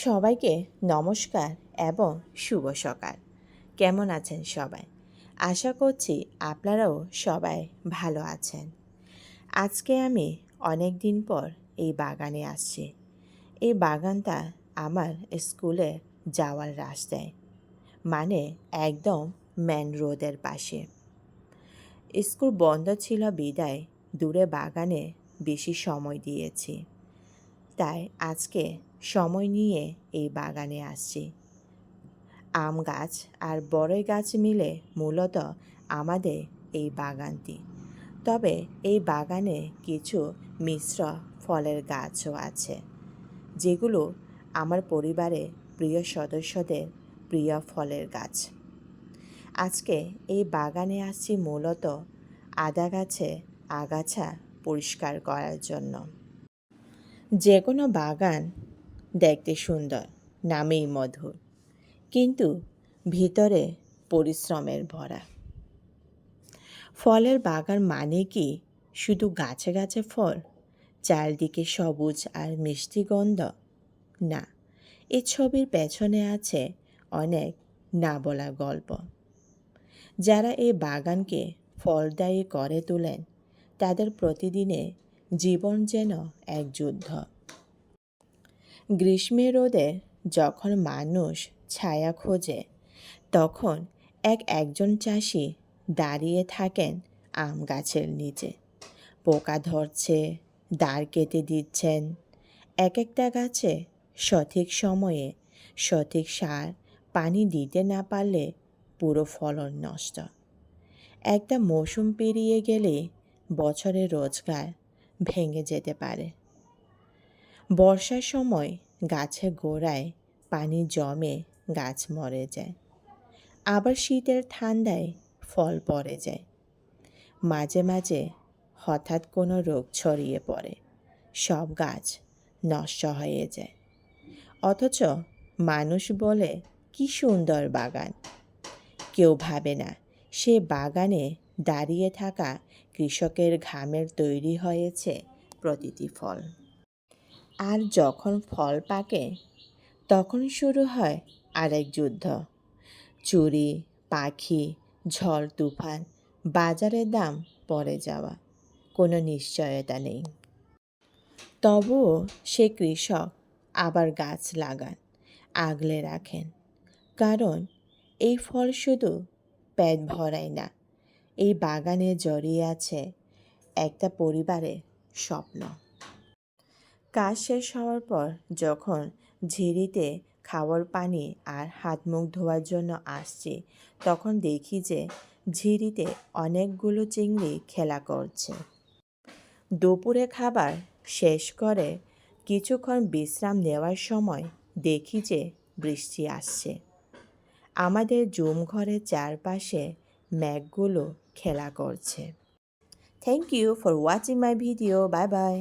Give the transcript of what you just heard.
সবাইকে নমস্কার এবং শুভ সকাল। কেমন আছেন সবাই? আশা করছি আপনারাও সবাই ভালো আছেন। আজকে আমি অনেক দিন পর এই বাগানে আসছি। এই বাগানটা আমার স্কুলে যাওয়ার রাস্তায় মানে একদম মেন রোডের পাশে। স্কুল বন্ধ ছিল বিদায়, দূরে বাগানে বেশি সময় দিয়েছি। তাই আজকে সময় নিয়ে এই বাগানে আসছি। আম গাছ আর বড়ই গাছ মিলে মূলত আমাদের এই বাগানটি। তবে এই বাগানে কিছু মিশ্র ফলের গাছও আছে, যেগুলো আমার পরিবারে প্রিয় সদস্যদের প্রিয় ফলের গাছ। আজকে এই বাগানে আসছি মূলত আদা গাছে আগাছা পরিষ্কার করার জন্য। যে কোনো বাগান দেখতে সুন্দর, নামেই মধুর, কিন্তু ভিতরে পরিশ্রমের ভরা। ফলের বাগান মানে কি? শুধু গাছে গাছে ফল? চারদিকে সবুজ আর মিষ্টি গন্ধ? না, এ ছবির পেছনে আছে অনেক না বলা গল্প। যারা এই বাগানকে ফলদায়ী করে তোলেন, তাদের প্রতিদিনে জীবন যেন এক যুদ্ধ। গ্রীষ্মের রোদে যখন মানুষ ছায়া খোঁজে, তখন এক একজন চাষি দাঁড়িয়ে থাকেন আম গাছের নিচে। পোকা ধরছে, দাঁড় কেটে দিচ্ছেন। এক একটা গাছে সঠিক সময়ে সঠিক সার, পানি দিতে না পারলে পুরো ফলন নষ্ট। একটা মৌসুম পেরিয়ে গেলে বছরের রোজগার ভেঙে যেতে পারে। বর্ষার সময় গাছের গোড়ায় পানি জমে গাছ মরে যায়। আবার শীতের ঠান্ডায় ফল পড়ে যায়। মাঝে মাঝে হঠাৎ কোনো রোগ ছড়িয়ে পড়ে। সব গাছ নষ্ট হয়ে যায়। অথচ মানুষ বলে, কি সুন্দর বাগান। কেউ ভাবে না, সে বাগানে দাঁড়িয়ে থাকা কৃষকের ঘামের তৈরি হয়েছে প্রতিটি ফল। আর যখন ফল পাকে, তখন শুরু হয় আরেক যুদ্ধ। চুরি, পাখি, ঝড়, তুফান বাজারের দাম পড়ে যাওয়া। কোনো নিশ্চয়তা নেই। তবুও সে কৃষক আবার গাছ লাগান, আগলে রাখেন। কারণ এই ফল শুধু পেট ভরায় না এই বাগানে জড়িয়ে আছে একটা পরিবারের স্বপ্ন। কাজ শেষ হওয়ার পর যখন ঝিরিতে খাওয়ার পানি আর হাত মুখ ধোয়ার জন্য আসছি, তখন দেখি যে ঝিরিতে অনেকগুলো চিংড়ি খেলা করছে। দুপুরে খাবার শেষ করে কিছুক্ষণ বিশ্রাম নেওয়ার সময় দেখি যে বৃষ্টি আসছে। আমাদের জুম ঘরের চারপাশে মেঘগুলো খেলা করছে। Thank you for watching my video bye bye